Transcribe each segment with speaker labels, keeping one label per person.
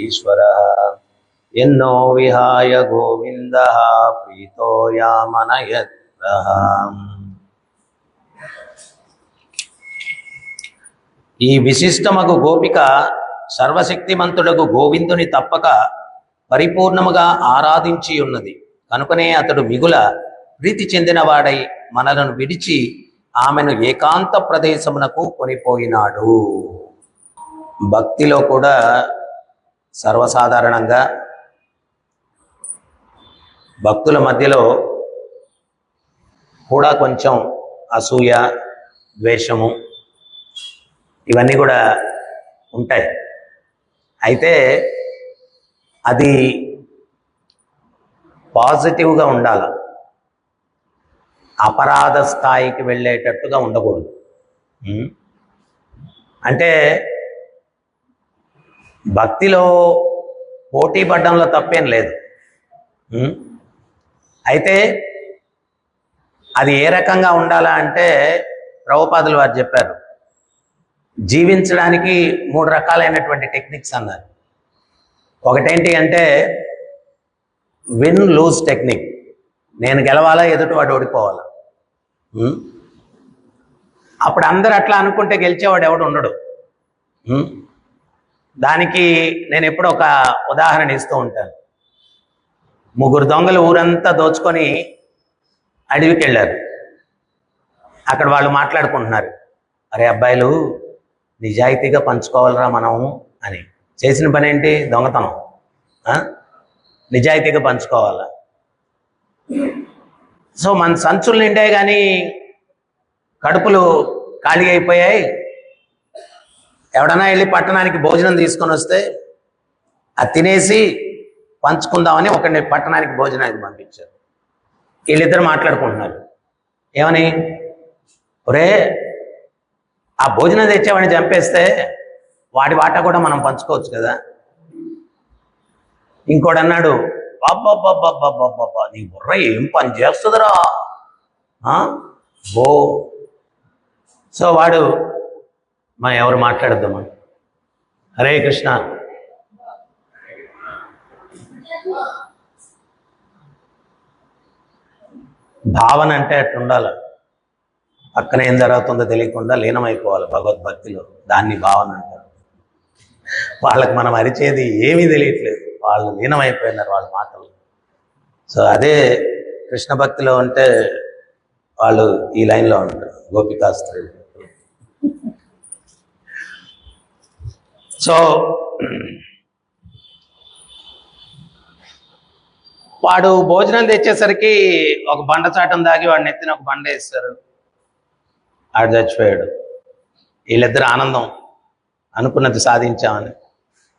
Speaker 1: ఈశ్వరः ఎన్నో విహాయ గోవింద ప్రీతో యామనయత్రః ఈ విశిష్టమగు గోపిక సర్వశక్తిమంతుడకు గోవిందుని తప్పక పరిపూర్ణముగా ఆరాధించి ఉన్నది కనుకనే అతడు మిగుల ప్రీతి చెందినవాడై మనలను విడిచి ఆమెను ఏకాంత ప్రదేశమునకు కొనిపోయినాడు. భక్తిలో కూడా సర్వసాధారణంగా భక్తుల మధ్యలో కూడా కొంచెం అసూయ ద్వేషము ఇవన్నీ కూడా ఉంటాయి. అయితే అది పాజిటివ్గా ఉండాలి? అపరాధ స్థాయికి వెళ్ళేటట్టుగా ఉండకూడదు. అంటే భక్తిలో పోటీ పడ్డంలో తప్పేం లేదు. అయితే అది ఏ రకంగా ఉండాలా అంటే ప్రభుపాదులు వారు చెప్పారు. జీవించడానికి మూడు రకాలైనటువంటి టెక్నిక్స్ అన్నారు. ఒకటేంటి అంటే విన్ లూజ్ టెక్నిక్. నేను గెలవాలా ఎదుటి వాడు ఓడిపోవాలా? అప్పుడు అందరు అట్లా అనుకుంటే గెలిచేవాడు ఎవడు ఉండడు. దానికి నేను ఎప్పుడు ఒక ఉదాహరణ ఇస్తూ ఉంటాను. ముగ్గురు దొంగలు ఊరంతా దోచుకొని అడవికి వెళ్ళారు అక్కడ వాళ్ళు మాట్లాడుకుంటున్నారు. అరే అబ్బాయిలు నిజాయితీగా పంచుకోవాలరా మనం అని. చేసిన పని ఏంటి? దొంగతనం. నిజాయితీగా పంచుకోవాలా? సో మన సంచులు నిండాయి కానీ కడుపులు ఖాళీ అయిపోయాయి. ఎవడన్నా వెళ్ళి పట్టణానికి భోజనం తీసుకొని వస్తే అది తినేసి పంచుకుందామని ఒకరిని పట్టణానికి భోజనానికి పంపించారు. వీళ్ళిద్దరు మాట్లాడుకుంటున్నారు. ఏమని? ఒరే ఆ భోజనం తెచ్చేవాడిని చంపేస్తే వాడి వాటా కూడా మనం పంచుకోవచ్చు కదా? ఇంకోడు అన్నాడు నీ బుర్ర ఏం పని చేస్తుందిరా? ఆ? ఓ సో వాడు మనం ఎవరు మాట్లాడద్దామా హరే కృష్ణ. భావన అంటే అట్లా ఉండాలి పక్కన ఏం జరుగుతుందో తెలియకుండా లీనమైపోవాలి భగవద్భక్తిలో. దాన్ని భావన అంటారు. వాళ్ళకి మనం అరిచేది ఏమీ తెలియట్లేదు. వాళ్ళు లీనమైపోయినారు వాళ్ళ మాటలు. సో అదే కృష్ణ భక్తిలో ఉంటే వాళ్ళు ఈ లైన్లో ఉంటారు. గోపికా సో వాడు భోజనం తెచ్చేసరికి ఒక బండ చాటం దాగి వాడిని ఎత్తిన ఒక బండ వేస్తారు. ఆడు చచ్చిపోయాడు. వీళ్ళిద్దరు ఆనందం అనుకున్నది సాధించామని.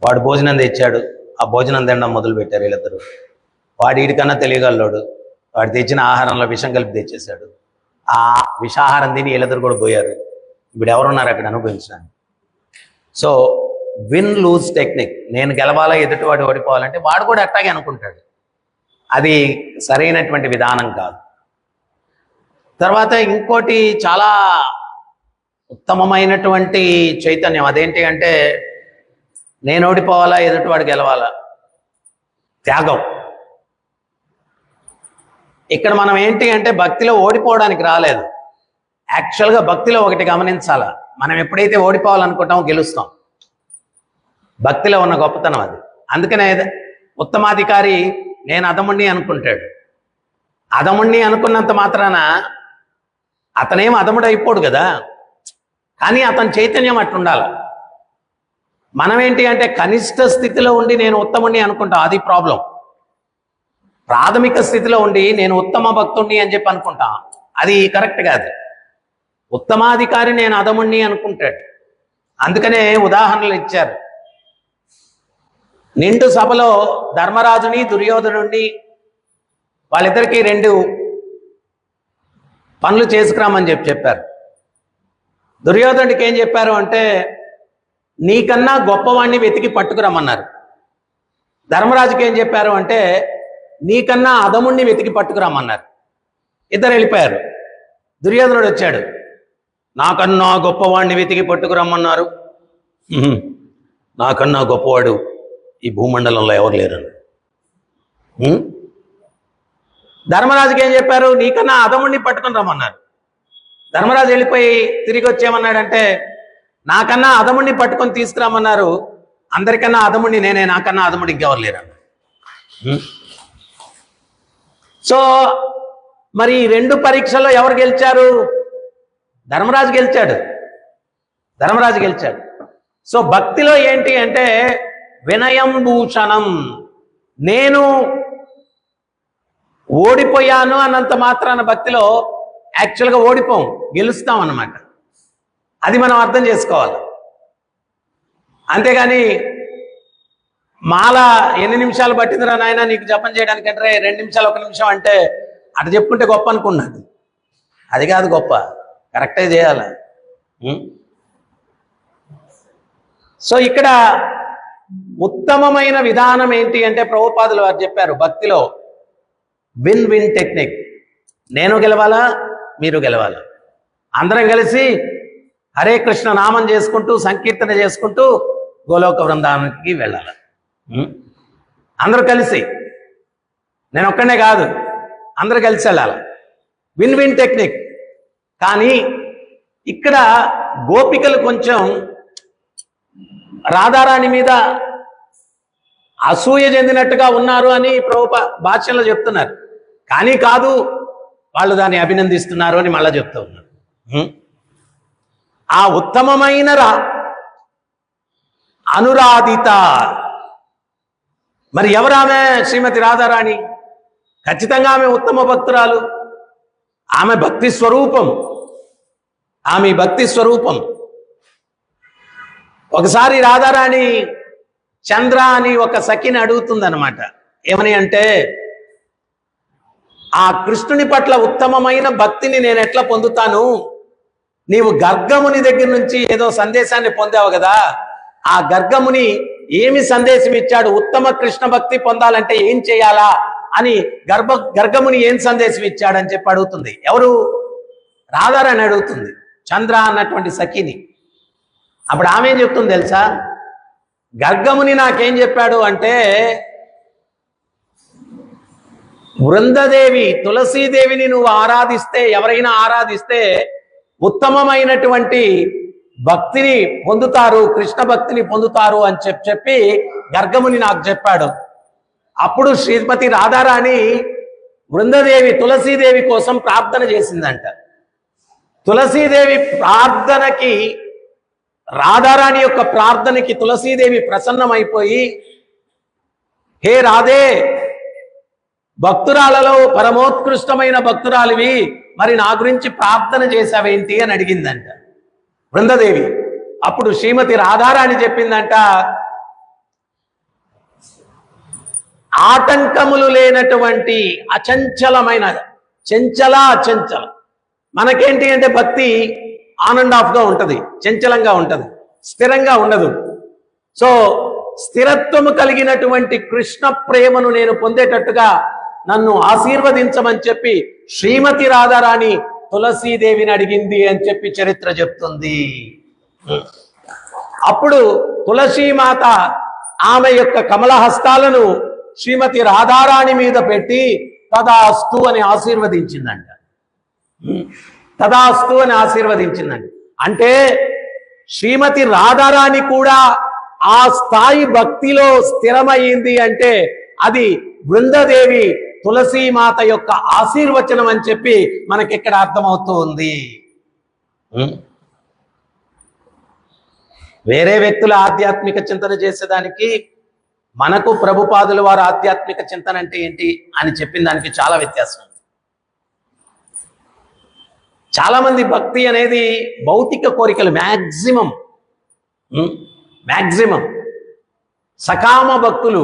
Speaker 1: వాడు భోజనం తెచ్చాడు. ఆ భోజనం తినడం మొదలు పెట్టారు వీళ్ళిద్దరు. వాడు వీడికన్నా తెలియగలడు. వాడు తెచ్చిన ఆహారంలో విషం కలిపి తెచ్చేశాడు. ఆ విషాహారం తిని వీళ్ళిద్దరు కూడా పోయారు. ఇప్పుడు ఎవరున్నారు అక్కడ? అనుభవించడానికి. సో విన్ లూజ్ టెక్నిక్ నేను గెలవాలా ఎదుటివాడు ఓడిపోవాలంటే వాడు కూడా అట్టాగే అనుకుంటాడు. అది సరైనటువంటి విధానం కాదు. తర్వాత ఇంకోటి చాలా ఉత్తమమైనటువంటి చైతన్యం. అదేంటి అంటే నేను ఓడిపోవాలా ఎదుటివాడు గెలవాలా? త్యాగం. ఇక్కడ మనం ఏంటి అంటే భక్తిలో ఓడిపోవడానికి రాలేదు. యాక్చువల్గా భక్తిలో ఒకటి గమనించాలా? మనం ఎప్పుడైతే ఓడిపోవాలనుకుంటామో గెలుస్తాం. భక్తిలో ఉన్న గొప్పతనం అది. అందుకనే ఉత్తమాధికారి నేను అదముణ్ణి అనుకుంటాడు. అదముణ్ణి అనుకున్నంత మాత్రాన అతనేం అదముడు అయిపోడు కదా. కానీ అతని చైతన్యం అట్టుండాల. మనమేంటి అంటే కనిష్ట స్థితిలో ఉండి నేను ఉత్తముణ్ణి అనుకుంటాం. అది ప్రాబ్లం. ప్రాథమిక స్థితిలో ఉండి నేను ఉత్తమ భక్తుణ్ణి అని చెప్పి అనుకుంటాం. అది కరెక్ట్ కాదు. ఉత్తమాధికారి నేను అదముణ్ణి అనుకుంటాడు. అందుకనే ఉదాహరణలు ఇచ్చారు. నిండు సభలో ధర్మరాజుని దుర్యోధనుడిని వాళ్ళిద్దరికీ రెండు పనులు చేసుకురామని చెప్పి చెప్పారు. దుర్యోధనుడికి ఏం చెప్పారు అంటే నీకన్నా గొప్పవాణ్ణి వెతికి పట్టుకురమ్మన్నారు. ధర్మరాజుకి ఏం చెప్పారు అంటే నీకన్నా అదముణ్ణి వెతికి పట్టుకురమ్మన్నారు. ఇద్దరు వెళ్ళిపోయారు. దుర్యోధనుడు వచ్చాడు. నాకన్నా గొప్పవాణ్ణి వెతికి పట్టుకురమ్మన్నారు. నాకన్నా గొప్పవాడు ఈ భూమండలంలో ఎవరు లేరని ధర్మరాజుకి ఏం చెప్పారు? నీకన్నా అదముడిని పట్టుకొని రమ్మన్నారు. ధర్మరాజు వెళ్ళిపోయి తిరిగి వచ్చేమన్నాడంటే నాకన్నా అదముడిని పట్టుకొని తీసుకురామన్నారు. అందరికన్నా అదముడిని నేనే నాకన్నా అదముడి ఇంకెవరు లేరన్నారు సో మరి ఈ రెండు పరీక్షల్లో ఎవరు గెలిచారు? ధర్మరాజు గెలిచాడు. ధర్మరాజు గెలిచాడు. సో భక్తిలో ఏంటి అంటే వినయంభూషణం నేను ఓడిపోయాను అన్నంత మాత్రాన భక్తిలో యాక్చువల్గా ఓడిపోం గెలుస్తాం అన్నమాట. అది మనం అర్థం చేసుకోవాలి. అంతేగాని మాల ఎన్ని నిమిషాలు పట్టిందిరా నాయన నీకు జపం చేయడానికి అంటే రెండు నిమిషాలు ఒక నిమిషం అంటే అటు చెప్పుకుంటే గొప్ప అనుకున్నది అది కాదు గొప్ప కరెక్టే చేయాలి. సో ఇక్కడ ఉత్తమమైన విధానం ఏంటి అంటే ప్రభుపాదులు వారు చెప్పారు భక్తిలో విన్ విన్ టెక్నిక్. నేను గెలవాలా? మీరు గెలవాలా? అందరం కలిసి హరే కృష్ణ నామం చేసుకుంటూ సంకీర్తన చేసుకుంటూ గోలోక బృందానికి వెళ్ళాలి? అందరూ కలిసి. నేను ఒక్కనే కాదు. అందరూ కలిసి వెళ్ళాలి? Win win technique. కానీ ఇక్కడ గోపికలు కొంచెం రాధారాణి మీద అసూయ చెందినట్టుగా ఉన్నారు అని ప్రభు భాష్యంలో చెప్తున్నారు. కానీ కాదు వాళ్ళు దాన్ని అభినందిస్తున్నారు అని మళ్ళా చెప్తూ ఉన్నారు. ఆ ఉత్తమమైన రా అనురాధిత. మరి ఎవరామె శ్రీమతి రాధారాణి? ఖచ్చితంగా ఆమె ఉత్తమ భక్తురాలు. ఆమె భక్తి స్వరూపం. ఆమె భక్తి స్వరూపం. ఒకసారి రాధారాణి చంద్ర అని ఒక సఖిని అడుగుతుందనమాట ఏమని అంటే ఆ కృష్ణుని పట్ల ఉత్తమమైన భక్తిని నేను ఎట్లా పొందుతాను? నీవు గర్గముని దగ్గర నుంచి ఏదో సందేశాన్ని పొందావు కదా. ఆ గర్గముని ఏమి సందేశం ఇచ్చాడు? ఉత్తమ కృష్ణ భక్తి పొందాలంటే ఏం చేయాలా? అని గర్భ గర్గముని ఏం సందేశం ఇచ్చాడని చెప్పి అడుగుతుంది. ఎవరు? రాధారాణి అడుగుతుంది. చంద్ర అన్నటువంటి సఖిని. అప్పుడు ఆమె ఏం చెప్తుంది తెలుసా? గర్గముని నాకేం చెప్పాడు అంటే వృందదేవి తులసీదేవిని నువ్వు ఆరాధిస్తే ఎవరైనా ఆరాధిస్తే ఉత్తమమైనటువంటి భక్తిని పొందుతారు కృష్ణ భక్తిని పొందుతారు అని చెప్పి చెప్పి గర్గముని నాకు చెప్పాడు. అప్పుడు శ్రీమతి రాధారాణి వృందదేవి తులసీదేవి కోసం ప్రార్థన చేసిందంట. తులసీదేవి ప్రార్థనకి రాధారాణి యొక్క ప్రార్థనకి తులసీదేవి ప్రసన్నమైపోయి హే రాధే భక్తురాలలో పరమోత్కృష్టమైన భక్తురాలివి మరి నా గురించి ప్రార్థన చేశావేంటి? అని అడిగిందంట. బృందదేవి అప్పుడు శ్రీమతి రాధారాణి చెప్పిందంట ఆటంకములు లేనటువంటి అచంచలమైన చంచల అచంచల మనకేంటి అంటే భక్తి ఆన్ అండ్ ఆఫ్గా ఉంటుంది చంచలంగా ఉంటుంది స్థిరంగా ఉండదు. సో స్థిరత్వము కలిగినటువంటి కృష్ణ ప్రేమను నేను పొందేటట్టుగా నన్ను ఆశీర్వదించమని చెప్పి శ్రీమతి రాధారాణి తులసీదేవిని అడిగింది అని చెప్పి చరిత్ర చెప్తుంది. అప్పుడు తులసీమాత ఆమె యొక్క కమలహస్తాలను శ్రీమతి రాధారాణి మీద పెట్టి తదాస్తు అని ఆశీర్వదించిందంట. తదాస్తు అని ఆశీర్వదించిందండి. అంటే శ్రీమతి రాధారాణి కూడా ఆ స్థాయి భక్తిలో స్థిరమైంది అంటే అది బృందదేవి తులసీమాత యొక్క ఆశీర్వచనం అని చెప్పి మనకి ఇక్కడ అర్థమవుతూ ఉంది వేరే వ్యక్తుల ఆధ్యాత్మిక చింతన చేసేదానికి మనకు ప్రభుపాదుల వారు ఆధ్యాత్మిక చింతన అంటే ఏంటి అని చెప్పిన దానికి చాలా వ్యత్యాసం చాలామంది భక్తి అనేది భౌతిక కోరికలు మ్యాక్సిమం మ్యాక్సిమం సకామ భక్తులు.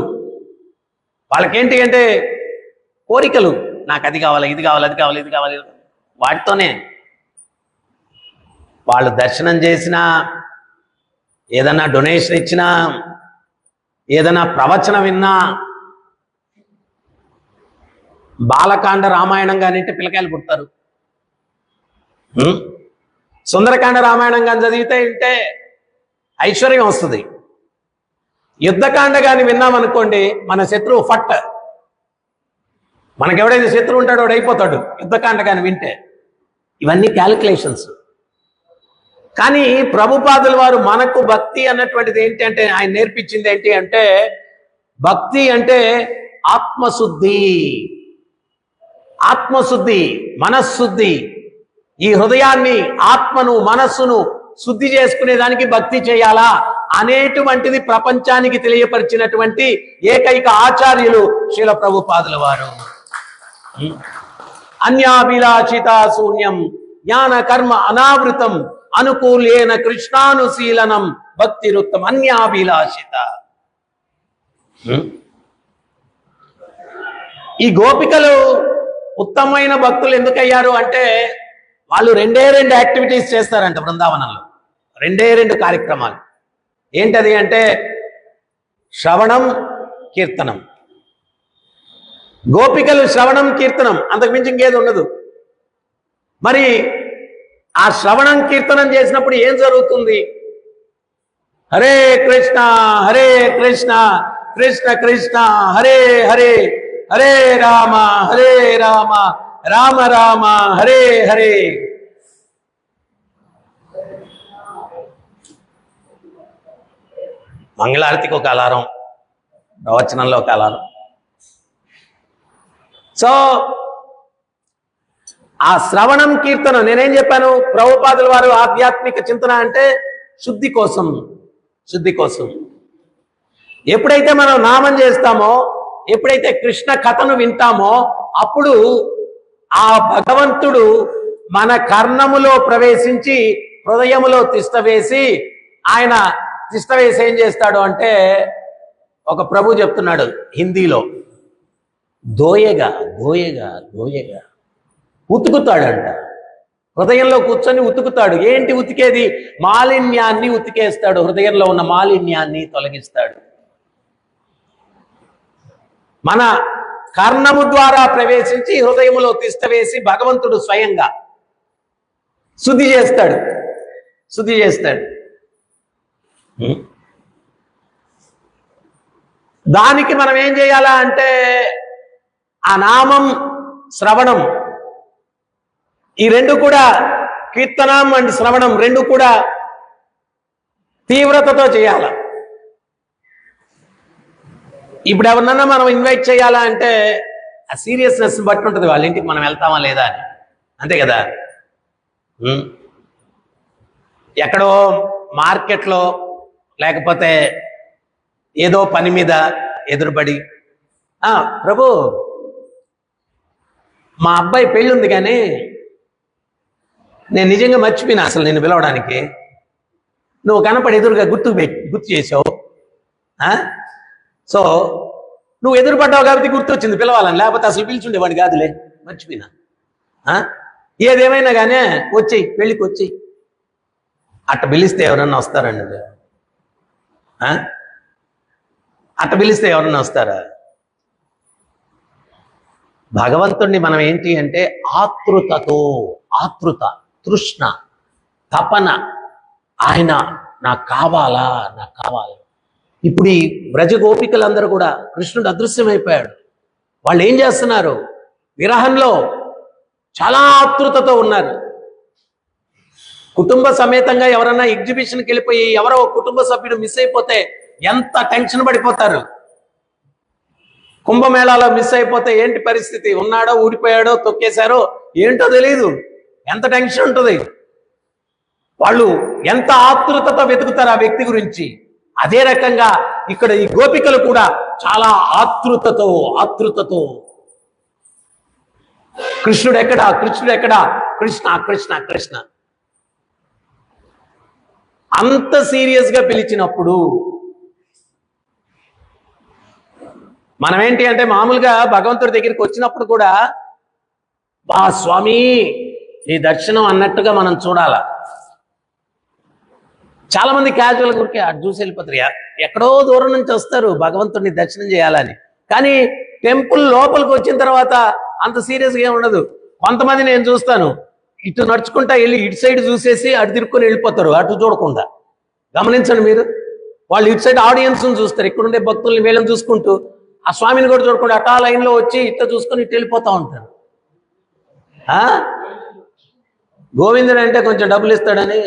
Speaker 1: వాళ్ళకేంటి అంటే కోరికలు నాకు అది కావాలి ఇది కావాలి అది కావాలి ఇది కావాలి. వాటితోనే. వాళ్ళు దర్శనం చేసినా ఏదన్నా డొనేషన్ ఇచ్చినా ఏదైనా ప్రవచన విన్నా బాలకాండ రామాయణం కానింటే పిల్లకాయలు పుడతారు. సుందరకాండ రామాయణం కానీ చదివితే ఇంటే ఐశ్వర్యం వస్తుంది. యుద్ధకాండ కానీ విన్నామనుకోండి మన శత్రువు ఫట్. మనకెవడైతే శత్రువు ఉంటాడో అయిపోతాడు యుద్ధకాండ కానీ వింటే. ఇవన్నీ క్యాలిక్యులేషన్స్ కానీ ప్రభుపాదుల వారు మనకు భక్తి అన్నటువంటిది ఏంటి అంటే ఆయన నేర్పించింది ఏంటి అంటే భక్తి అంటే ఆత్మశుద్ధి. ఆత్మశుద్ధి మనశుద్ధి ఈ హృదయాన్ని ఆత్మను మనస్సును శుద్ధి చేసుకునేదానికి భక్తి చేయాలా? అనేటువంటిది ప్రపంచానికి తెలియపరిచినటువంటి ఏకైక ఆచార్యులు శీల ప్రభుపాదుల వారు. అన్యాభిలాషిత శూన్యం జ్ఞాన కర్మ అనావృతం అనుకూలేన కృష్ణానుశీలనం భక్తి రుత్తం అన్యాభిలాషిత. ఈ గోపికలు ఉత్తమమైన భక్తులు ఎందుకయ్యారు అంటే వాళ్ళు రెండే రెండు యాక్టివిటీస్ చేస్తారంట బృందావనంలో. రెండే రెండు కార్యక్రమాలు. ఏంటది అంటే శ్రవణం కీర్తనం. గోపికలు శ్రవణం కీర్తనం అంతకు మించి ఇంకేది ఉండదు. మరి ఆ శ్రవణం కీర్తనం చేసినప్పుడు ఏం జరుగుతుంది? హరే కృష్ణ హరే కృష్ణ కృష్ణ కృష్ణ హరే హరే హరే రామ హరే రామ రామ రామ హరే హరే. మంగళారతికి ఒక అలారం ప్రవచనంలో ఒక అలారం. సో ఆ శ్రవణం కీర్తనం నేనేం చెప్పాను? ప్రభుపాదుల వారు ఆధ్యాత్మిక చింతన అంటే శుద్ధి కోసం శుద్ధి కోసం. ఎప్పుడైతే మనం నామం చేస్తామో ఎప్పుడైతే కృష్ణ కథను వింటామో అప్పుడు ఆ భగవంతుడు మన కర్ణములో ప్రవేశించి హృదయములో తిష్ట వేసి ఆయన తిష్ట వేసి ఏం చేస్తాడు అంటే ఒక ప్రభు చెప్తున్నాడు హిందీలో. దోయగా దోయగా దోయగా. ఉతుకుతాడంట. హృదయంలో కూర్చొని ఉతుకుతాడు. ఏంటి ఉతికేది? మాలిన్యాన్ని ఉతికేస్తాడు. హృదయంలో ఉన్న మాలిన్యాన్ని తొలగిస్తాడు. మన కర్ణము ద్వారా ప్రవేశించి హృదయములో తిష్ట వేసి భగవంతుడు స్వయంగా శుద్ధి చేస్తాడు. శుద్ధి చేస్తాడు. దానికి మనం ఏం చేయాలా అంటే ఆ నామం శ్రవణం. ఈ రెండు కూడా కీర్తనం అండ్ శ్రవణం రెండు కూడా తీవ్రతతో చేయాల. ఇప్పుడు ఎవరినన్నా మనం ఇన్వైట్ చేయాలా అంటే ఆ సీరియస్నెస్ బట్టి ఉంటుంది వాళ్ళ ఇంటికి మనం వెళ్తామా లేదా అని. అంతే కదా? ఎక్కడో మార్కెట్లో లేకపోతే ఏదో పని మీద ఎదురుపడి ప్రభు మా అబ్బాయి పెళ్ళి ఉంది కానీ నేను నిజంగా మర్చిపోయినా అసలు నేను పిలవడానికి. నువ్వు కనపడి ఎదురుగా గుర్తు గుర్తు చేసావు. సో నువ్వు ఎదురుపడ్డావు కాబట్టి గుర్తు వచ్చింది పిలవాలని లేకపోతే అసలు పిలిచుండేవాడు కాదులే. మర్చిపోయినా. ఆ? ఏదేమైనా కానీ వచ్చేయి పెళ్ళికి వచ్చేయి. అట్ట పిలిస్తే ఎవరన్నా వస్తారండి ఆ? అట్ట పిలిస్తే ఎవరన్నా వస్తారా? భగవంతుణ్ణి మనం ఏంటి అంటే ఆతృతతో ఆతృత తృష్ణ తపన. ఆయన నాకు కావాలా? నాకు కావాలా. ఇప్పుడు ఈ వ్రజ గోపికలందరూ కూడా కృష్ణుడు అదృశ్యమైపోయాడు. వాళ్ళు ఏం చేస్తున్నారు? విరహంలో చాలా ఆతృతతో ఉన్నారు. కుటుంబ సమేతంగా ఎవరన్నా ఎగ్జిబిషన్కి వెళ్ళిపోయి ఎవరో కుటుంబ సభ్యుడు మిస్ అయిపోతే ఎంత టెన్షన్ పడిపోతారు? కుంభమేళాలో మిస్ అయిపోతే ఏంటి పరిస్థితి? ఉన్నాడో ఊడిపోయాడో తొక్కేశారో ఏంటో తెలియదు ఎంత టెన్షన్ ఉంటుంది? వాళ్ళు ఎంత ఆతృతతో వెతుకుతారు ఆ వ్యక్తి గురించి? అదే రకంగా ఇక్కడ ఈ గోపికలు కూడా చాలా ఆతృతతో ఆతృతతో కృష్ణుడు ఎక్కడా? కృష్ణుడు ఎక్కడా? కృష్ణ కృష్ణ కృష్ణ. అంత సీరియస్గా పిలిచినప్పుడు మనం ఏంటి అంటే మామూలుగా భగవంతుడి దగ్గరికి వచ్చినప్పుడు కూడా బా స్వామి నీ దర్శనం అన్నట్టుగా మనం చూడాలా? చాలా మంది క్యాజువల్ ఊరికే అటు చూసి వెళ్ళిపోతారు. ఎక్కడో దూరం నుంచి వస్తారు భగవంతుడిని దర్శనం చేయాలని. కానీ టెంపుల్ లోపలికి వచ్చిన తర్వాత అంత సీరియస్గా ఏమి ఉండదు. కొంతమంది నేను చూస్తాను. ఇటు నడుచుకుంటా వెళ్ళి ఇటు సైడ్ చూసేసి అటు తిరుక్కొని వెళ్ళిపోతారు. అటు చూడకుండా. గమనించండి మీరు. వాళ్ళు ఇటు సైడ్ ఆడియన్స్ చూస్తారు. ఇక్కడుండే భక్తుల్ని వీళ్ళని చూసుకుంటూ ఆ స్వామిని కూడా చూడకుండా అటా లైన్లో వచ్చి ఇట్లా చూసుకొని ఇటు వెళ్ళిపోతూ ఉంటారు. గోవిందుడు అంటే కొంచెం డబ్బులు ఇస్తాడని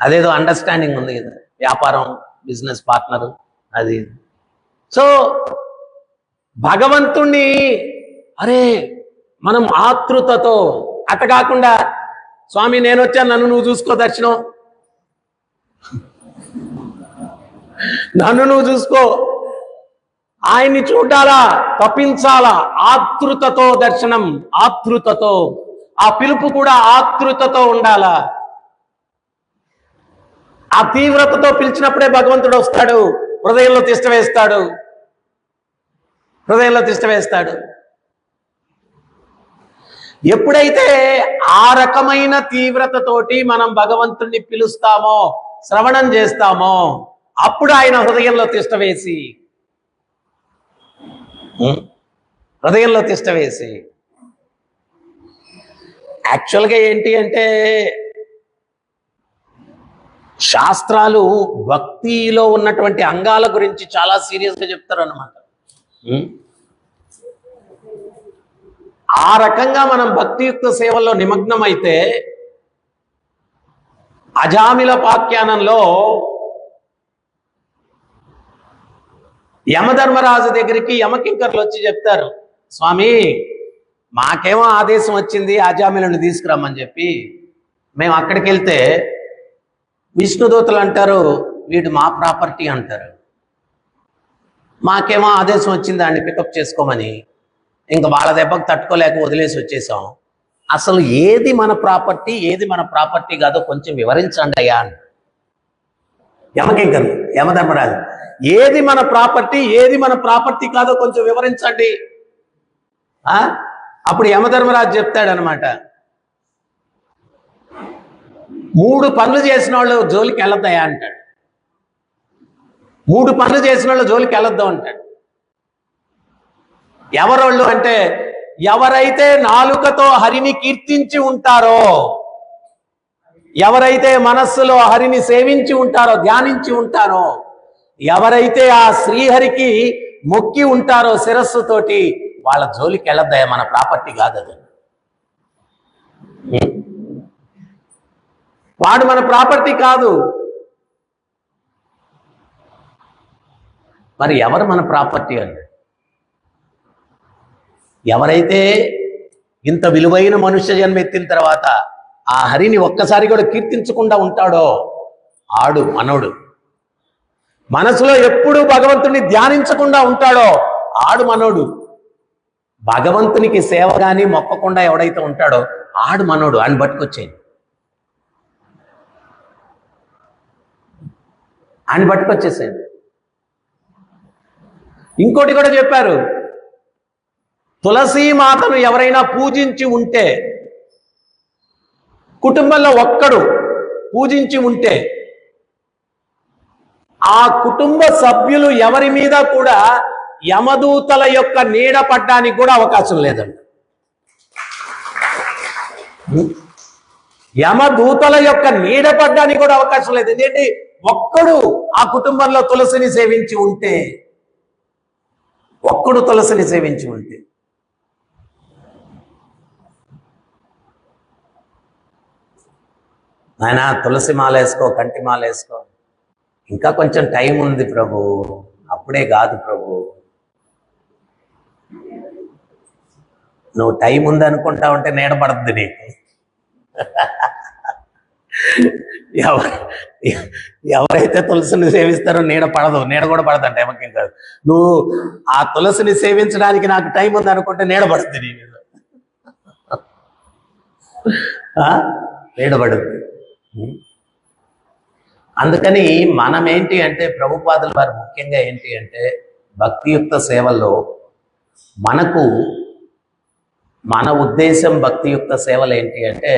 Speaker 1: అదేదో అండర్స్టాండింగ్ ఉంది కదా. వ్యాపారం బిజినెస్ పార్ట్నర్ అది. సో భగవంతుణ్ణి అరే మనం ఆతృతతో అట్ట కాకుండా స్వామి నేను వచ్చాను నన్ను నువ్వు చూసుకో దర్శనం. నన్ను నువ్వు చూసుకో. ఆయన్ని చూడాలా తప్పించాలా ఆతృతతో దర్శనం ఆతృతతో. ఆ పిలుపు కూడా ఆతృతతో ఉండాలా. ఆ తీవ్రతతో పిలిచినప్పుడే భగవంతుడు వస్తాడు. హృదయంలో తిష్ట వేస్తాడు. హృదయంలో తిష్ట వేస్తాడు. ఎప్పుడైతే ఆ రకమైన తీవ్రతతోటి మనం భగవంతుణ్ణి పిలుస్తామో శ్రవణం చేస్తామో అప్పుడు ఆయన హృదయంలో తిష్ట వేసి హృదయంలో తిష్ట వేసి. యాక్చువల్గా ఏంటి అంటే శాస్త్రాలు భక్తిలో ఉన్నటువంటి అంగాల గురించి చాలా సీరియస్గా చెప్తారు అనమాట ఆ రకంగా మనం భక్తియుక్త సేవల్లో నిమగ్నమైతే అజామిల పాఖ్యానంలో యమధర్మరాజు దగ్గరికి యమకింకర్లు వచ్చి చెప్తారు స్వామి మాకేమో ఆదేశం వచ్చింది అజామిలను తీసుకురమ్మని చెప్పి. మేము అక్కడికి వెళ్తే విష్ణుదూతలు అంటారు వీడు మా ప్రాపర్టీ అంటారు. మాకేమో ఆదేశం వచ్చింది దాన్ని పికప్ చేసుకోమని. ఇంకా వాళ్ళ దెబ్బకు తట్టుకోలేక వదిలేసి వచ్చేసాం. అసలు ఏది మన ప్రాపర్టీ ఏది మన ప్రాపర్టీ కాదో కొంచెం వివరించండి అయ్యా అని. యమకింకరు యమధర్మరాజు. ఏది మన ప్రాపర్టీ ఏది మన ప్రాపర్టీ కాదో కొంచెం వివరించండి. అప్పుడు యమధర్మరాజు చెప్తాడనమాట. మూడు పనులు చేసిన వాళ్ళు జోలికి వెళ్ళొద్దయా అంటాడు. మూడు పనులు చేసిన వాళ్ళు జోలికి వెళ్ళొద్దాం అంటాడు. ఎవరోళ్ళు అంటే ఎవరైతే నాలుకతో హరిని కీర్తించి ఉంటారో ఎవరైతే మనస్సులో హరిని సేవించి ఉంటారో ధ్యానించి ఉంటారో ఎవరైతే ఆ శ్రీహరికి మొక్కి ఉంటారో శిరస్సుతోటి వాళ్ళ జోలికి వెళ్ళద్దయ్య మన ప్రాపర్టీ కాదు అది వాడు మన ప్రాపర్టీ కాదు. మరి ఎవరు మన ప్రాపర్టీ అని? ఎవరైతే ఇంత విలువైన మనుష్య జన్మ ఎత్తిన తర్వాత ఆ హరిని ఒక్కసారి కూడా కీర్తించకుండా ఉంటాడో? ఆడు మనోడు. మనసులో ఎప్పుడు భగవంతుని ధ్యానించకుండా ఉంటాడో? ఆడు మనోడు. భగవంతునికి సేవ కానీ మొక్కకుండా ఎవడైతే ఉంటాడో ఆడు మనోడు అని పట్టుకొచ్చేయండి ఆయన పట్టుకొచ్చేసేయండి ఇంకోటి కూడా చెప్పారు తులసీ మాతను ఎవరైనా పూజించి ఉంటే కుటుంబంలో ఒక్కడు పూజించి ఉంటే ఆ కుటుంబ సభ్యులు ఎవరి మీద కూడా యమదూతల యొక్క నీడ పడ్డానికి కూడా అవకాశం లేదండి యమదూతల యొక్క నీడ పడ్డానికి కూడా అవకాశం లేదు. ఏంటి? ఒక్కడు ఆ కుటుంబంలో తులసిని సేవించి ఉంటే ఒక్కడు తులసిని సేవించి ఉంటే. నాయన తులసి మాల వేసుకో కంటి మాల వేసుకో. ఇంకా కొంచెం టైం ఉంది ప్రభు. అప్పుడే కాదు ప్రభు. నువ్వు టైం ఉంది అనుకుంటా ఉంటే నీడపడద్దు నీకు. ఎవరైతే తులసిని సేవిస్తారో నీడ పడదు. నీడ కూడా పడదంట ఏమకేం కాదు. నువ్వు ఆ తులసిని సేవించడానికి నాకు టైం ఉంది అనుకుంటే నీడ పడుతుంది నీ మీద. ఆ? నీడ పడుతుంది అందుకని మనం ఏంటి అంటే ప్రభుపాదుల వారు ముఖ్యంగా ఏంటి అంటే భక్తియుక్త సేవల్లో మనకు మన ఉద్దేశం భక్తియుక్త సేవలు ఏంటి అంటే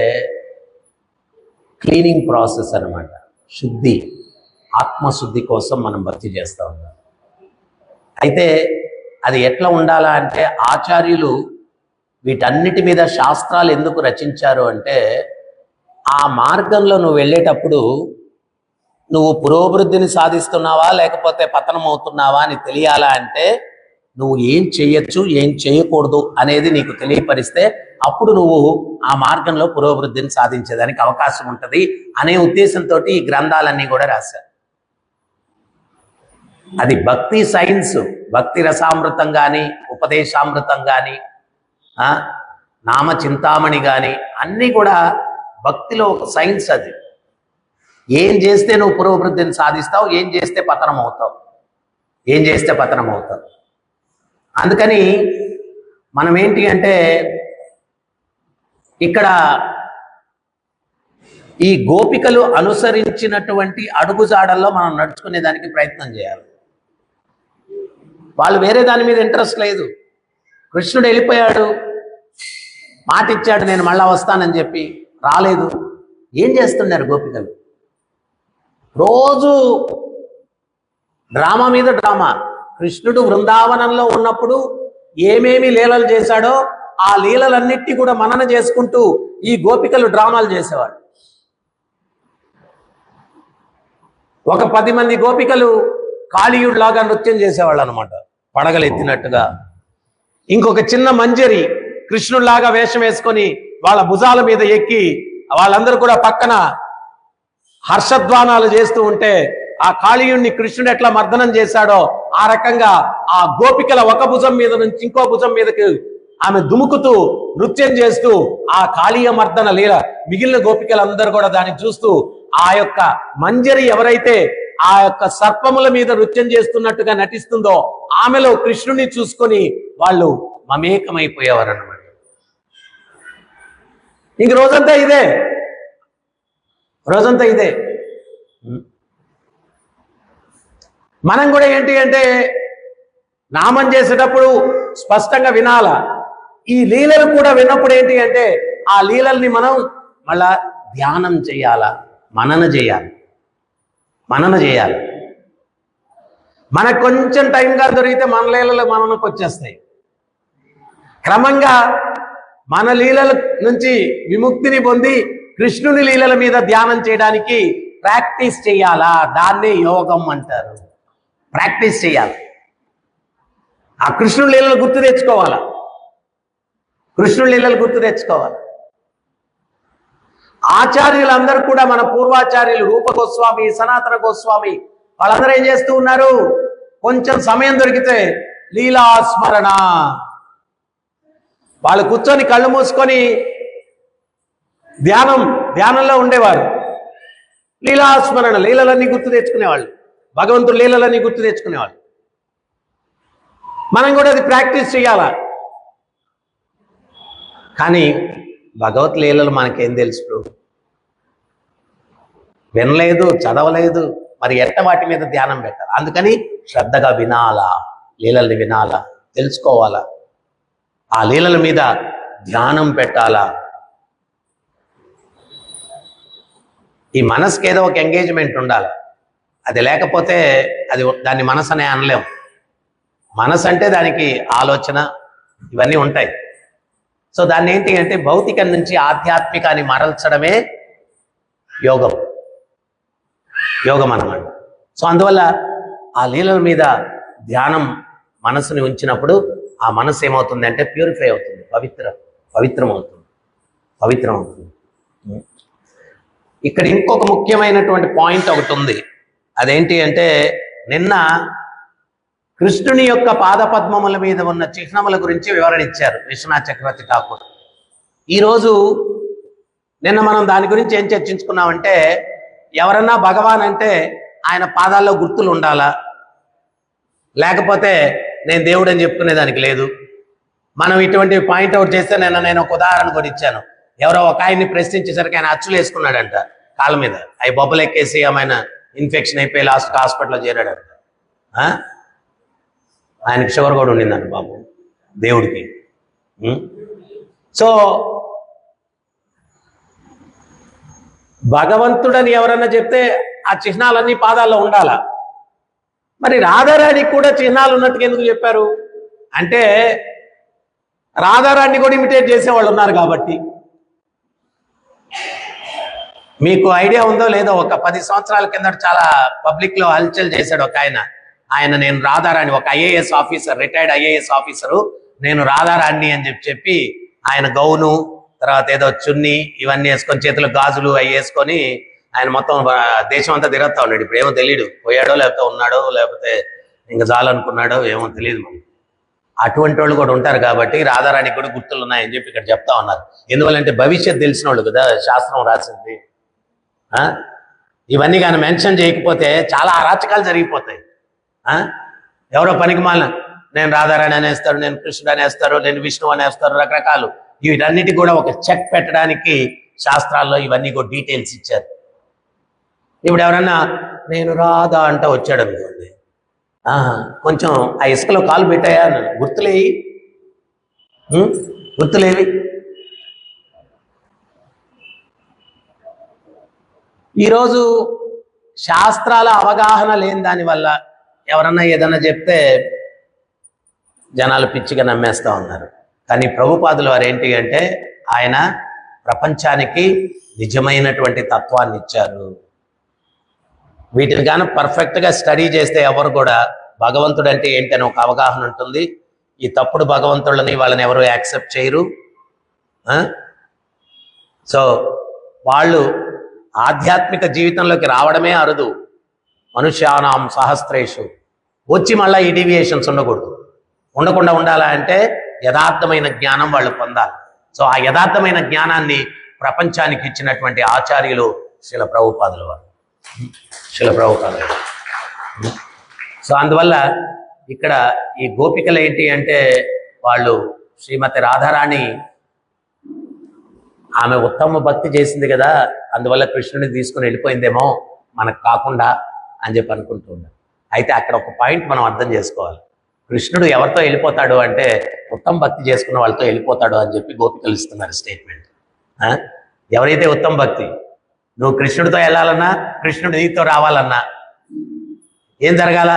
Speaker 1: క్లీనింగ్ ప్రాసెస్ అనమాట శుద్ధి ఆత్మశుద్ధి కోసం మనం భక్తి చేస్తూ ఉన్నాం. అయితే అది ఎట్లా ఉండాలా అంటే ఆచార్యులు వీటన్నిటి మీద శాస్త్రాలు ఎందుకు రచించారు అంటే ఆ మార్గంలో నువ్వు వెళ్ళేటప్పుడు నువ్వు పురోభివృద్ధిని సాధిస్తున్నావా లేకపోతే పతనం అవుతున్నావా అని తెలియాలా అంటే నువ్వు ఏం చేయొచ్చు ఏం చేయకూడదు అనేది నీకు తెలియపరిస్తే అప్పుడు నువ్వు ఆ మార్గంలో పురోభివృద్ధిని సాధించేదానికి అవకాశం ఉంటుంది అనే ఉద్దేశంతో ఈ గ్రంథాలన్నీ కూడా రాశారు అది భక్తి సైన్స్ భక్తి రసామృతం కానీ ఉపదేశామృతం కానీ నామ చింతామణి కానీ అన్నీ కూడా భక్తిలో ఒక సైన్స్ అది. ఏం చేస్తే నువ్వు పురోభివృద్ధిని సాధిస్తావు ఏం చేస్తే పతనం అవుతావు ఏం చేస్తే పతనం అవుతావు అందుకని మనం ఏంటి అంటే ఇక్కడ ఈ గోపికలు అనుసరించినటువంటి అడుగుజాడల్లో మనం నడుచుకునే దానికి ప్రయత్నం చేయాలి. వాళ్ళు వేరే దాని మీద ఇంట్రెస్ట్ లేదు. కృష్ణుడు వెళ్ళిపోయాడు. మాట ఇచ్చాడు నేను మళ్ళా వస్తానని చెప్పి రాలేదు. ఏం చేస్తున్నారు గోపికలు? రోజు డ్రామా మీద డ్రామా. కృష్ణుడు బృందావనంలో ఉన్నప్పుడు ఏమేమి లీలలు చేశాడో ఆ లీలలన్నిటి కూడా మనన చేసుకుంటూ ఈ గోపికలు డ్రామాలు చేసేవాడు ఒక పది మంది గోపికలు కాళీయుడిలాగా నృత్యం చేసేవాళ్ళు అనమాట పడగలు ఎత్తినట్టుగా. ఇంకొక చిన్న మంజరి కృష్ణుడిలాగా వేషం వేసుకొని వాళ్ళ భుజాల మీద ఎక్కి వాళ్ళందరూ కూడా పక్కన హర్షధ్వానాలు చేస్తూ ఉంటే ఆ కాళీయుణ్ణి కృష్ణుడు ఎట్లా మర్దనం చేశాడో ఆ రకంగా ఆ గోపికల ఒక భుజం మీద నుంచి ఇంకో భుజం మీదకి ఆమె దుముకుతూ నృత్యం చేస్తూ ఆ కాళీయ మర్దన లీల మిగిలిన గోపికలందరూ కూడా దాన్ని చూస్తూ ఆ యొక్క మంజరి ఎవరైతే ఆ యొక్క సర్పముల మీద నృత్యం చేస్తున్నట్టుగా నటిస్తుందో ఆమెలో కృష్ణుని చూసుకొని వాళ్ళు మమేకమైపోయేవారు అనమాట ఇంక రోజంతా ఇదే. రోజంతా ఇదే. మనం కూడా ఏంటి అంటే నామం చేసేటప్పుడు స్పష్టంగా వినాలా? ఈ లీలలు కూడా విన్నప్పుడు ఏంటి అంటే ఆ లీలల్ని మనం మళ్ళా ధ్యానం చేయాలా? మనన చేయాలి. మనన చేయాలి. మనకు కొంచెం టైంగా దొరికితే మన లీలలు మననకు వచ్చేస్తాయి. క్రమంగా మన లీలల నుంచి విముక్తిని పొంది కృష్ణుని లీలల మీద ధ్యానం చేయడానికి ప్రాక్టీస్ చేయాలా? దాన్నే యోగం అంటారు. ప్రాక్టీస్ చేయాలి. ఆ కృష్ణుడి లీలలు గుర్తు తెచ్చుకోవాలా? కృష్ణుడి లీలలు గుర్తు తెచ్చుకోవాలి. ఆచార్యులందరూ కూడా మన పూర్వాచార్యులు రూప గోస్వామి సనాతన గోస్వామి వాళ్ళందరూ ఏం చేస్తూ ఉన్నారు? కొంచెం సమయం దొరికితే లీలాస్మరణ. వాళ్ళు కూర్చొని కళ్ళు మూసుకొని ధ్యానం ధ్యానంలో ఉండేవారు. లీలాస్మరణ లీలలన్నీ గుర్తు తెచ్చుకునేవాళ్ళు. భగవంతుడు లీలలన్నీ గుర్తు తెచ్చుకునేవాళ్ళు. మనం కూడా అది ప్రాక్టీస్ చేయాలా? కానీ భగవత్ లీలలు మనకేం తెలుసు వినలేదు చదవలేదు మరి ఎట్ట వాటి మీద ధ్యానం పెట్టాలి? అందుకని శ్రద్ధగా వినాలా లీలల్ని వినాలా తెలుసుకోవాలా. ఆ లీలల మీద ధ్యానం పెట్టాలా. ఈ మనసుకి ఏదో ఒక ఎంగేజ్మెంట్ ఉండాలి. అది లేకపోతే అది దాన్ని మనసు అనే అనలేం. మనసు అంటే దానికి ఆలోచన ఇవన్నీ ఉంటాయి. సో దాన్ని ఏంటి అంటే భౌతికం నుంచి ఆధ్యాత్మికాన్ని మరల్చడమే యోగం. యోగం అన్నమాట సో అందువల్ల ఆ లీలల మీద ధ్యానం మనసుని ఉంచినప్పుడు ఆ మనసు ఏమవుతుంది అంటే ప్యూరిఫై అవుతుంది పవిత్ర పవిత్రం అవుతుంది పవిత్రం అవుతుంది ఇక్కడ ఇంకొక ముఖ్యమైనటువంటి పాయింట్ ఒకటి ఉంది. అదేంటి అంటే నిన్న కృష్ణుని యొక్క పాదపద్మముల మీద ఉన్న చిహ్నముల గురించి వివరణ ఇచ్చారు విశ్వనాథ్ చక్రవర్తి ఠాకూర్. ఈరోజు నిన్న మనం దాని గురించి ఏం చర్చించుకున్నామంటే ఎవరన్నా భగవాన్ అంటే ఆయన పాదాల్లో గుర్తులు ఉండాలా? లేకపోతే నేను దేవుడు అని చెప్పుకునేదానికి లేదు. మనం ఇటువంటి పాయింట్ అవుట్ చేస్తే నిన్న నేను ఒక ఉదాహరణ కూడా ఇచ్చాను. ఎవరో ఒక ఆయన్ని ప్రశ్నించేసరికి ఆయన అచ్చులు వేసుకున్నాడంట కాళ్ళ మీద. అవి బొబ్బలు ఎక్కేసి ఏమైనా ఇన్ఫెక్షన్ అయిపోయి లాస్ట్ హాస్పిటల్లో చేరాడంట. ఆయనకి షుగర్ కూడా ఉండిందండి బాబు దేవుడికి. సో భగవంతుడని ఎవరన్నా చెప్తే ఆ చిహ్నాలన్నీ పాదాల్లో ఉండాలా? మరి రాధారాణికి కూడా చిహ్నాలు ఉన్నట్టుగా ఎందుకు చెప్పారు? అంటే రాధారాణి కూడా ఇమిటేట్ చేసేవాళ్ళు ఉన్నారు కాబట్టి. మీకు ఐడియా ఉందో లేదో ఒక పది సంవత్సరాల కింద చాలా పబ్లిక్లో హల్చల్ చేశాడు ఒక ఆయన. ఆయన నేను రాధారాణి ఒక IAS officer retired IAS officer. నేను రాధారాణి అని చెప్పి చెప్పి ఆయన గౌను తర్వాత ఏదో చున్ని ఇవన్నీ వేసుకొని చేతిలో గాజులు అవి వేసుకొని ఆయన మొత్తం దేశం అంతా తిరగతా ఉన్నాడు. ఇప్పుడు ఏమో తెలియడు పోయాడో లేకపోతే ఉన్నాడో లేకపోతే ఇంకా చాలనుకున్నాడో ఏమో తెలియదు మనకి. అటువంటి వాళ్ళు కూడా ఉంటారు కాబట్టి రాధారాణి కూడా గుర్తులు ఉన్నాయని చెప్పి ఇక్కడ చెప్తా ఉన్నారు. ఎందువల్లంటే భవిష్యత్ తెలిసిన వాళ్ళు కదా శాస్త్రం రాసింది. ఆ? ఇవన్నీ కానీ మెన్షన్ చేయకపోతే చాలా అరాచకాలు జరిగిపోతాయి. ఎవరో పనికి మాలిన. నేను రాధారాణి అనేస్తారు నేను కృష్ణుడు అనేస్తారు నేను విష్ణు అనేస్తారు రకరకాలు. వీటన్నిటి కూడా ఒక చెక్ పెట్టడానికి శాస్త్రాల్లో ఇవన్నీ కూడా డీటెయిల్స్ ఇచ్చారు. ఇప్పుడు ఎవరన్నా నేను రాధా అంట వచ్చాడు అనుకోండి. కొంచెం ఆ ఇసుకలో కాలు పెట్టాయా గుర్తులేవి గుర్తులేవి. ఈరోజు శాస్త్రాల అవగాహన లేని దానివల్ల ఎవరన్నా ఏదన్నా చెప్తే జనాలు పిచ్చిగా నమ్మేస్తూ ఉన్నారు. కానీ ప్రభుపాదులు వారు ఏంటి అంటే ఆయన ప్రపంచానికి నిజమైనటువంటి తత్వాన్ని ఇచ్చారు. వీటిని కానీ పర్ఫెక్ట్గా స్టడీ చేస్తే ఎవరు కూడా భగవంతుడు అంటే ఏంటని ఒక అవగాహన ఉంటుంది. ఈ తప్పుడు భగవంతుళ్ళని వాళ్ళని ఎవరు యాక్సెప్ట్ చేయరు. సో వాళ్ళు ఆధ్యాత్మిక జీవితంలోకి రావడమే అరుదు. మనుష్యానాం సహస్రేషు. వచ్చి మళ్ళీ ఈ డీవియేషన్స్ ఉండకూడదు. ఉండకుండా ఉండాలా అంటే యథార్థమైన జ్ఞానం వాళ్ళు పొందాలి. సో ఆ యథార్థమైన జ్ఞానాన్ని ప్రపంచానికి ఇచ్చినటువంటి ఆచార్యులు శిల ప్రభుపాదుల వారు. శిల ప్రభుపాదుల సో అందువల్ల ఇక్కడ ఈ గోపికలు ఏంటి అంటే వాళ్ళు శ్రీమతి రాధారాణి ఆమె ఉత్తమ భక్తి చేసింది కదా అందువల్ల కృష్ణుడిని తీసుకుని వెళ్ళిపోయిందేమో మనకు కాకుండా అని చెప్పి అనుకుంటూ ఉన్నారు అయితే అక్కడ ఒక పాయింట్ మనం అర్థం చేసుకోవాలి. కృష్ణుడు ఎవరితో వెళ్ళిపోతాడు అంటే ఉత్తమ భక్తి చేసుకున్న వాళ్ళతో వెళ్ళిపోతాడు అని చెప్పి గోపికలు ఇస్తున్నారు స్టేట్మెంట్ ఎవరైతే ఉత్తమ భక్తి? నువ్వు కృష్ణుడితో వెళ్ళాలన్నా కృష్ణుడు నీతో రావాలన్నా ఏం జరగాల?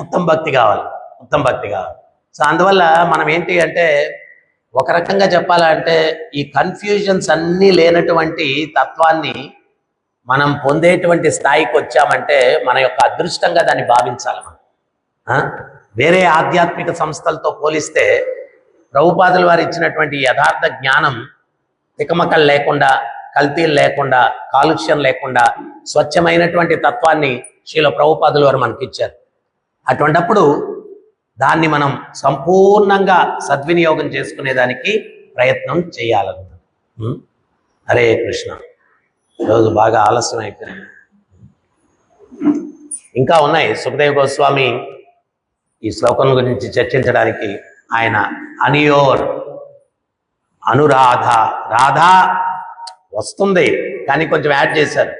Speaker 1: ఉత్తమ భక్తి కావాలి. ఉత్తమ భక్తి కావాలి. సో అందువల్ల మనం ఏంటి అంటే ఒక రకంగా చెప్పాలంటే ఈ కన్ఫ్యూజన్స్ అన్నీ లేనటువంటి తత్వాన్ని మనం పొందేటువంటి స్థాయికి వచ్చామంటే మన యొక్క అదృష్టంగా దాన్ని భావించాలి మనం. వేరే ఆధ్యాత్మిక సంస్థలతో పోలిస్తే ప్రభుపాదులు వారు ఇచ్చినటువంటి యథార్థ జ్ఞానం తికమకలు లేకుండా కల్తీలు లేకుండా కాలుష్యం లేకుండా స్వచ్ఛమైనటువంటి తత్వాన్ని శీల ప్రభుపాదులు వారు మనకి ఇచ్చారు అటువంటప్పుడు దాన్ని మనం సంపూర్ణంగా సద్వినియోగం చేసుకునేదానికి ప్రయత్నం చేయాలన్నమాట హరే కృష్ణ. ఈరోజు బాగా ఆలస్యం అయిపోయింది. ఇంకా ఉన్నాయి. సుఖదేవ్ గోస్వామి ఈ శ్లోకం గురించి చర్చించడానికి ఆయన అనియోర్ అనురాధ రాధా వస్తుంది. కానీ కొంచెం యాడ్ చేశారు.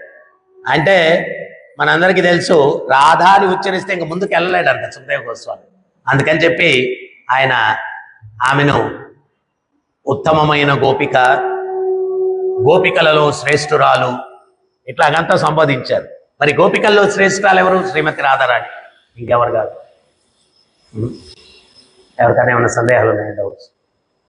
Speaker 1: అంటే మనందరికీ తెలుసు రాధాని ఉచ్చరిస్తే ఇంక ముందుకు వెళ్ళలేడంట సుఖదేవ్ గోస్వామి. అందుకని చెప్పి ఆయన ఆమెను ఉత్తమమైన గోపిక గోపికలలో శ్రేష్ఠురాలు. ఇట్లాగంతా సంబోధించారు మరి గోపికల్లో శ్రేష్ఠురాలు ఎవరు? శ్రీమతి రాధారాణి. ఇంకెవరు కాదు. ఎవరికైనా ఏమైనా సందేహాలు ఉన్నాయా? డౌట్స్?